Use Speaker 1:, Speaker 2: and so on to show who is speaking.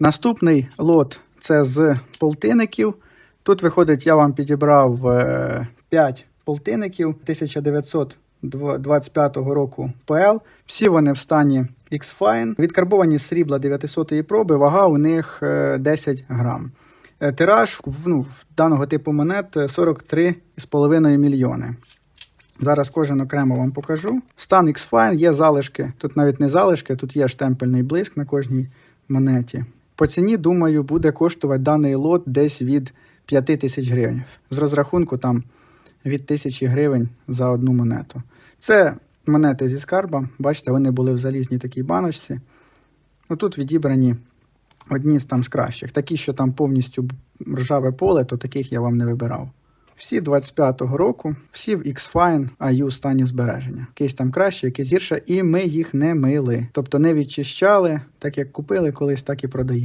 Speaker 1: Наступний лот це з полтинників. Тут виходить, я вам підібрав 5 полтинників 1925 року ПЛ. Всі вони в стані X-Fine. Відкарбовані срібла 900-ї проби, вага у них е, 10 грам. Е, Тираж ну, даного типу монет е, 43,5 мільйони. Зараз кожен окремо вам покажу. Стан X-Fine, є залишки. Тут навіть не залишки, тут є штемпельний блиск на кожній монеті. По ціні, думаю, буде коштувати даний лот десь від 5 тисяч гривень. З розрахунку там від 1000 гривень за одну монету. Це монети зі скарба. Бачите, вони були в залізній такій баночці. Ну, тут відібрані одні з там з кращих. Такі, що там повністю ржаве поле, то таких я вам не вибирав. Всі 25-го року, всі в X-Fine IU стані збереження. Якийсь там краще, якийсь гірше, і ми їх не мили. Тобто не відчищали, так як купили колись, так і продаємо.